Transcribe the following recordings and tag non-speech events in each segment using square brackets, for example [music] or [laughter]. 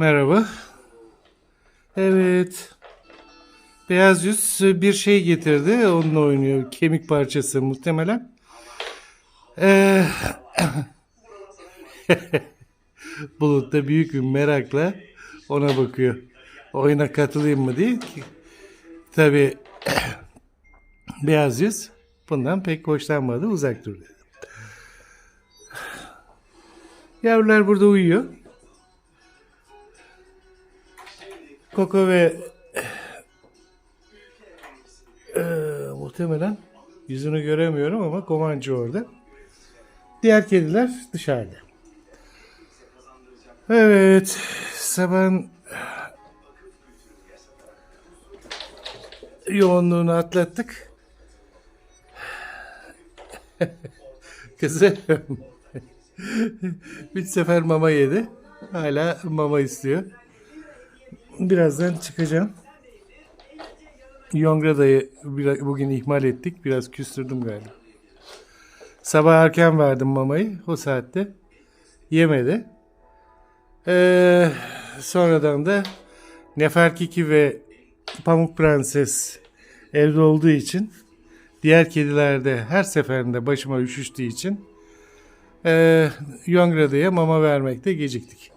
Merhaba. Evet. Beyaz yüz bir şey getirdi. Onunla oynuyor. Kemik parçası muhtemelen. Ee, [laughs] Bulut da büyük bir merakla ona bakıyor. Oyuna katılayım mı diye. Tabi beyaz yüz bundan pek hoşlanmadı. Uzak dur dedi. Yavrular burada uyuyor. Koko ve eee, muhtemelen yüzünü göremiyorum ama Komançı orada. Diğer kediler dışarıda. Evet, sabahın yoğunluğunu atlattık. [laughs] Kızım [laughs] bir sefer mama yedi. Hala mama istiyor. Birazdan çıkacağım. Yongrada'yı bugün ihmal ettik. Biraz küstürdüm galiba. Sabah erken verdim mamayı. O saatte yemedi. Ee, sonradan da Neferkiki ve Pamuk Prenses evde olduğu için diğer kediler de her seferinde başıma üşüştüğü için ee, Yongrada'ya mama vermekte geciktik.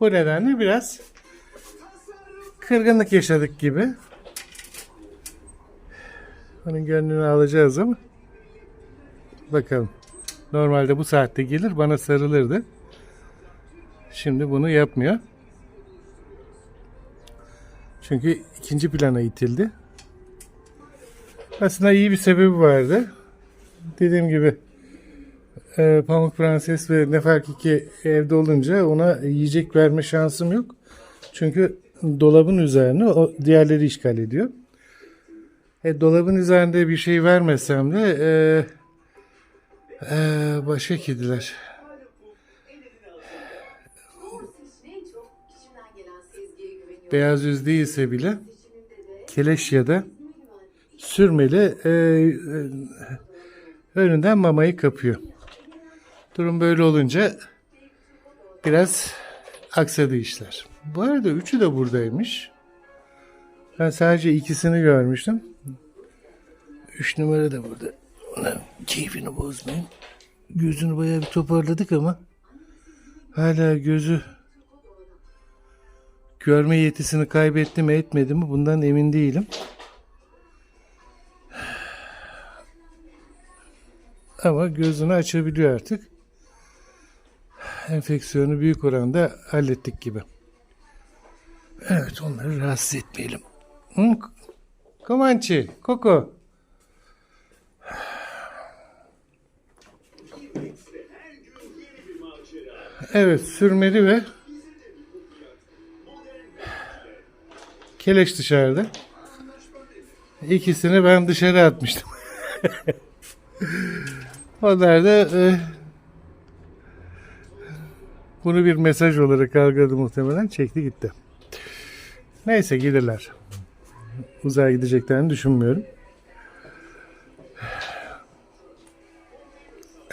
Bu nedenle biraz kırgınlık yaşadık gibi. Onun gönlünü alacağız ama bakalım. Normalde bu saatte gelir bana sarılırdı. Şimdi bunu yapmıyor. Çünkü ikinci plana itildi. Aslında iyi bir sebebi vardı. Dediğim gibi e, Pamuk Prenses ve Neferkiki evde olunca ona yiyecek verme şansım yok. Çünkü dolabın üzerine o diğerleri işgal ediyor. E, dolabın üzerinde bir şey vermesem de e, e, başka kediler. Beyaz yüz değilse bile keleş ya da sürmeli e, e, önünden mamayı kapıyor. Durum böyle olunca biraz aksadı işler. Bu arada üçü de buradaymış. Ben sadece ikisini görmüştüm. Üç numara da burada. Ona keyfini bozmayın. Gözünü bayağı bir toparladık ama hala gözü görme yetisini kaybetti mi etmedi mi bundan emin değilim. Ama gözünü açabiliyor artık. Enfeksiyonu büyük oranda hallettik gibi. Evet onları rahatsız etmeyelim. Hı? Komançı, Koko. Evet sürmeli ve keleş dışarıda. İkisini ben dışarı atmıştım. [laughs] Onlar da e, bunu bir mesaj olarak algıladı muhtemelen. Çekti gitti. Neyse gelirler. Uzağa gideceklerini düşünmüyorum.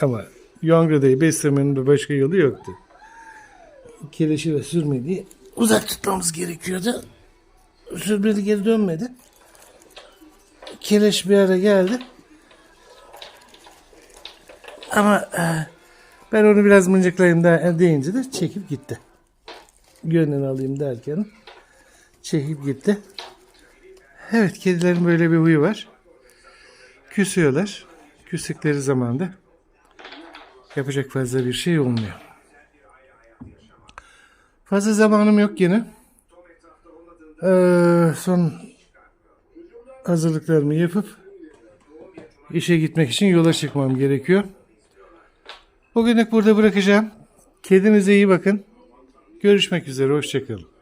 Ama Yongrada'yı beslemenin de başka yolu yoktu. Keleşi ve sürmediği uzak tutmamız gerekiyordu. Sürmeli geri dönmedi. Keleş bir ara geldi. Ama e, ben onu biraz mıncıklayayım da deyince de çekip gitti. Gönlünü alayım derken çekip gitti. Evet kedilerin böyle bir huyu var. Küsüyorlar. Küstükleri zaman da yapacak fazla bir şey olmuyor. Fazla zamanım yok yine. Ee, son hazırlıklarımı yapıp işe gitmek için yola çıkmam gerekiyor. Bugünlük burada bırakacağım. Kedinize iyi bakın. Görüşmek üzere. Hoşçakalın.